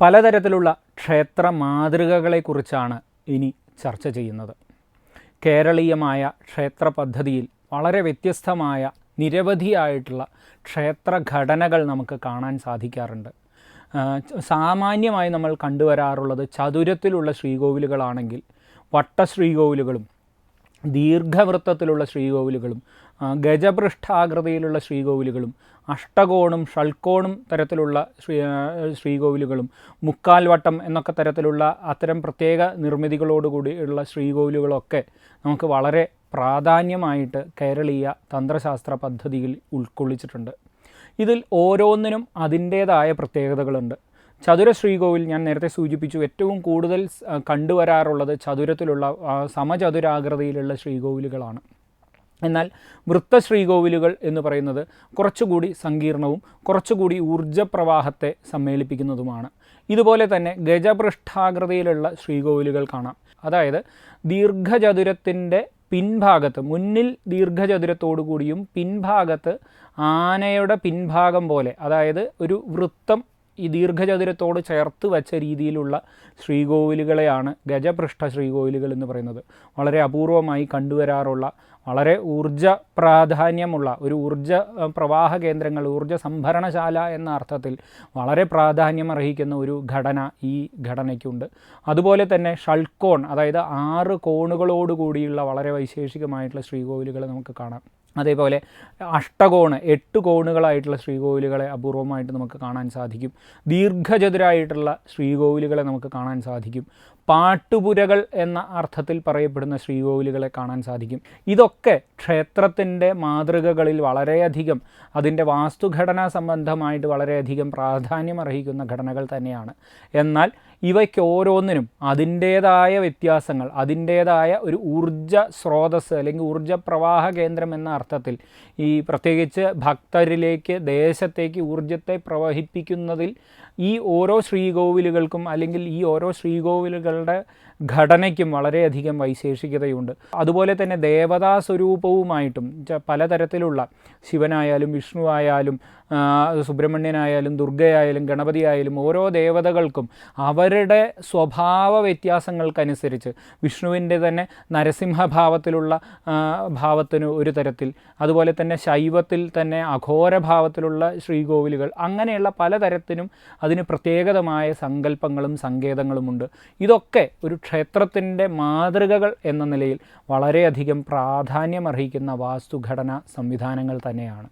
പലതരത്തിലുള്ള ക്ഷേത്ര മാതൃകകളെക്കുറിച്ചാണ് ഇനി ചർച്ച ചെയ്യുന്നത്. കേരളീയമായ ക്ഷേത്ര പദ്ധതിയിൽ വളരെ വ്യത്യസ്തമായ നിരവധിയായിട്ടുള്ള ക്ഷേത്ര ഘടനകൾ നമുക്ക് കാണാൻ സാധിക്കാറുണ്ട്. സാമാന്യമായി നമ്മൾ കണ്ടുവരാറുള്ളത് ചതുരത്തിലുള്ള ശ്രീകോവിലുകളാണെങ്കിൽ വട്ട ശ്രീകോവിലുകളും ദീർഘവൃത്തത്തിലുള്ള ശ്രീകോവിലുകളും ഗജപൃഷ്ഠാകൃതിയിലുള്ള ശ്രീകോവിലുകളും അഷ്ടകോണും ഷൾക്കോണും തരത്തിലുള്ള ശ്രീ ശ്രീകോവിലുകളും മുക്കാൽവട്ടം എന്നൊക്കെ തരത്തിലുള്ള അത്തരം പ്രത്യേക നിർമ്മിതികളോടുകൂടിയുള്ള ശ്രീകോവിലുകളൊക്കെ നമുക്ക് വളരെ പ്രാധാന്യമായിട്ട് കേരളീയ തന്ത്രശാസ്ത്ര പദ്ധതിയിൽ ഉൾക്കൊള്ളിച്ചിട്ടുണ്ട്. ഇതിൽ ഓരോന്നിനും അതിന്റേതായ പ്രത്യേകതകളുണ്ട്. ചതുര ശ്രീകോവിൽ ഞാൻ നേരത്തെ സൂചിപ്പിച്ചു ഏറ്റവും കൂടുതൽ കണ്ടുവരാറുള്ളത് ചതുരത്തിലുള്ള സമചതുരാകൃതിയിലുള്ള ശ്രീകോവിലുകളാണ്. എന്നാൽ വൃത്ത ശ്രീകോവിലുകൾ എന്ന് പറയുന്നത് കുറച്ചുകൂടി സങ്കീർണവും കുറച്ചുകൂടി ഊർജപ്രവാഹത്തെ സമ്മേളിപ്പിക്കുന്നതുമാണ്. ഇതുപോലെ തന്നെ ഗജപൃഷ്ഠാകൃതിയിലുള്ള ശ്രീകോവിലുകൾ കാണാം. അതായത് ദീർഘചതുരത്തിന്റെ പിൻഭാഗത്ത് മുന്നിൽ ദീർഘചതുരത്തോടു കൂടിയും പിൻഭാഗത്ത് ആനയുടെ പിൻഭാഗം പോലെ അതായത് ഒരു വൃത്തം ഈ ദീർഘചതുരത്തോട് ചേർത്ത് വച്ച രീതിയിലുള്ള ശ്രീകോവിലുകളെയാണ് ഗജപൃഷ്ഠ ശ്രീകോവിലുകൾ എന്ന് പറയുന്നത്. വളരെ അപൂർവമായി കണ്ടുവരാറുള്ള വളരെ ഊർജ പ്രാധാന്യമുള്ള ഒരു ഊർജ പ്രവാഹ കേന്ദ്രങ്ങൾ ഊർജ സംഭരണശാല എന്ന അർത്ഥത്തിൽ വളരെ പ്രാധാന്യം അർഹിക്കുന്ന ഒരു ഘടന ഈ ഘടനയ്ക്കുണ്ട്. അതുപോലെ തന്നെ ഷൾക്കോൺ അതായത് ആറ് കോണുകളോടുകൂടിയുള്ള വളരെ വൈശേഷികമായിട്ടുള്ള ശ്രീകോവിലുകൾ നമുക്ക് കാണാം. അതേപോലെ അഷ്ടകോണ് എട്ട് കോണുകളായിട്ടുള്ള ശ്രീകോവിലുകളെ അപൂർവമായിട്ട് നമുക്ക് കാണാൻ സാധിക്കും. ദീർഘചതുരായിട്ടുള്ള ശ്രീകോവിലുകളെ നമുക്ക് കാണാൻ സാധിക്കും. പാട്ടുപുരകൾ എന്ന അർത്ഥത്തിൽ പറയപ്പെടുന്ന ശ്രീകോവിലുകളെ കാണാൻ സാധിക്കും. ഇതൊക്കെ ക്ഷേത്രത്തിന്റെ മാതൃകകളിൽ വളരെയധികം അതിന്റെ വാസ്തുഘടനാ സംബന്ധമായിട്ട് വളരെയധികം പ്രാധാന്യം അർഹിക്കുന്ന ഘടനകൾ തന്നെയാണ്. എന്നാൽ ഇവയ്ക്ക് ഓരോന്നിനും അതിന്റേതായ വ്യത്യാസങ്ങൾ അതിന്റേതായ ഒരു ഊർജ സ്രോതസ് അല്ലെങ്കിൽ ഊർജ പ്രവാഹ കേന്ദ്രം എന്ന അർത്ഥത്തിൽ ഈ പ്രത്യേകിച്ച് ഭക്തരിലേക്ക് ദേശത്തേക്ക് ഊർജത്തെ പ്രവഹിപ്പിക്കുന്നതിൽ ഈ ഓരോ ശ്രീകോവിലുകൾക്കും അല്ലെങ്കിൽ ഈ ഓരോ ശ്രീകോവിലുകളുടെ ഘടനയ്ക്കും വളരെയധികം വൈശേഷികതയുണ്ട്. അതുപോലെ തന്നെ ദേവതാ സ്വരൂപവുമായിട്ടും പലതരത്തിലുള്ള ശിവനായാലും വിഷ്ണു ആയാലും സുബ്രഹ്മണ്യനായാലും ദുർഗയായാലും ഗണപതിയായാലും ഓരോ ദേവതകൾക്കും അവരുടെ സ്വഭാവ വ്യത്യാസങ്ങൾക്കനുസരിച്ച് വിഷ്ണുവിന്റെ തന്നെ നരസിംഹഭാവത്തിലുള്ള ഭാവത്തിന് ഒരു തരത്തിൽ അതുപോലെ തന്നെ ശൈവത്തിൽ തന്നെ അഘോരഭാവത്തിലുള്ള ശ്രീകോവിലുകൾ അങ്ങനെയുള്ള പലതരത്തിനും അതിന് പ്രത്യേകതമായ സങ്കല്പങ്ങളും സങ്കേതങ്ങളുമുണ്ട്. ഇതൊക്കെ ഒരു ക്ഷേത്രത്തിന്റെ മാതൃകകൾ എന്ന നിലയിൽ വളരെയധികം പ്രാധാന്യമർഹിക്കുന്ന വാസ്തുഘടന സംവിധാനങ്ങൾ തന്നെയാണ്.